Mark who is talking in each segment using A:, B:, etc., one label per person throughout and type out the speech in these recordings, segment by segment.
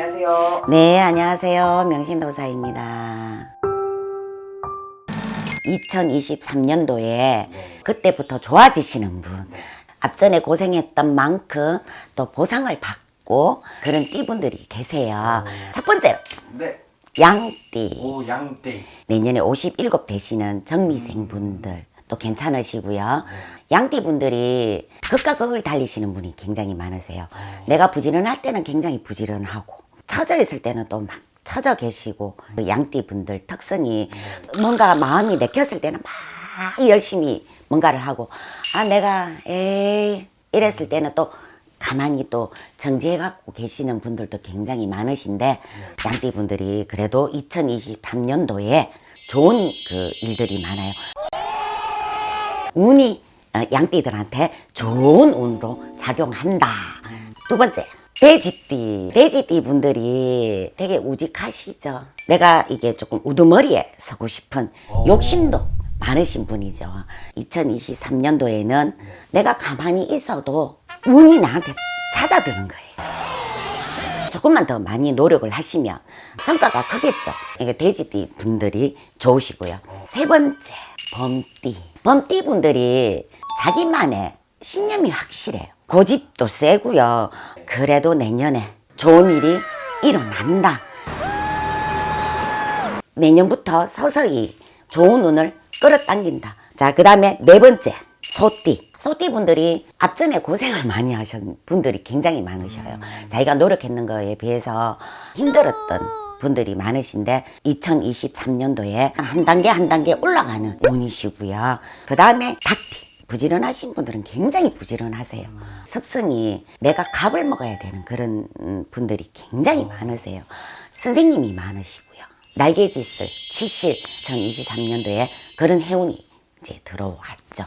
A: 안녕하세요.
B: 네, 안녕하세요. 명신도사입니다. 2023년도에 그때부터 좋아지시는 분, 앞전에 고생했던 만큼 또 보상을 받고 그런 띠분들이 계세요. 첫 번째로
A: 네.
B: 양띠.
A: 오 양띠.
B: 내년에 57 되시는 정미생 분들 또 괜찮으시고요. 양띠 분들이 극과 극을 달리시는 분이 굉장히 많으세요. 내가 부지런할 때는 굉장히 부지런하고 처져 있을 때는 또막 처져 계시고 그 양띠 분들 특성이 뭔가 마음이 내켰을 때는 막 열심히 뭔가를 하고 아 내가 에이 이랬을 때는 또 가만히 또 정지해 갖고 계시는 분들도 굉장히 많으신데 양띠 분들이 그래도 2023년도에 좋은 그 일들이 많아요. 운이 어, 양띠들한테 좋은 운으로 작용한다. 두 번째. 돼지띠. 돼지띠 분들이 되게 우직하시죠. 내가 이게 조금 우두머리에 서고 싶은 욕심도 많으신 분이죠. 2023년도에는 내가 가만히 있어도 운이 나한테 찾아드는 거예요. 조금만 더 많이 노력을 하시면 성과가 크겠죠. 이게 돼지띠 분들이 좋으시고요. 세 번째, 범띠. 범띠 분들이 자기만의 신념이 확실해요. 고집도 세고요. 그래도 내년에 좋은 일이 일어난다. 내년부터 서서히 좋은 운을 끌어당긴다. 자, 그 다음에 네 번째, 소띠. 소띠 분들이 앞전에 고생을 많이 하신 분들이 굉장히 많으셔요. 자기가 노력했는 거에 비해서 힘들었던 분들이 많으신데 2023년도에 한 단계 한 단계 올라가는 운이시고요. 그 다음에 닭띠. 부지런하신 분들은 굉장히 부지런하세요. 습성이 내가 값을 먹어야 되는 그런 음, 분들이 굉장히 많으세요. 선생님이 많으시고요. 날개짓을 치실 2023년도에 그런 해운이 이제 들어왔죠.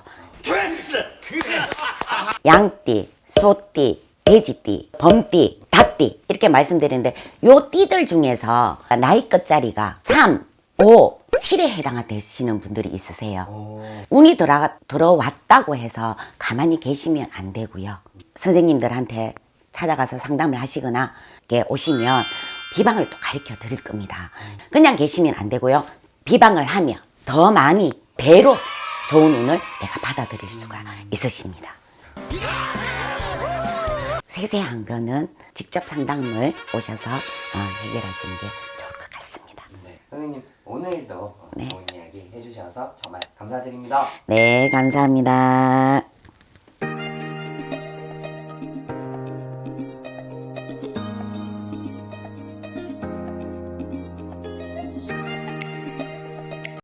B: 양띠, 소띠, 돼지띠, 범띠, 닭띠 이렇게 말씀드리는데 요 띠들 중에서 나이 끝자리가 3, 5, 7에 해당 되시는 분들이 있으세요. 운이 들어, 들어왔다고 해서 가만히 계시면 안 되고요. 선생님들한테 찾아가서 상담을 하시거나 오시면 비방을 또 가르쳐 드릴 겁니다. 그냥 계시면 안 되고요. 비방을 하면 더 많이 배로 좋은 운을 내가 받아들일 수가 있으십니다. 세세한 거는 직접 상담을 오셔서 어, 해결하시는 게.
A: 네. 선생님 오늘도 어,
B: 네.
A: 좋은 이야기 해주셔서 정말 감사드립니다.
B: 네, 감사합니다.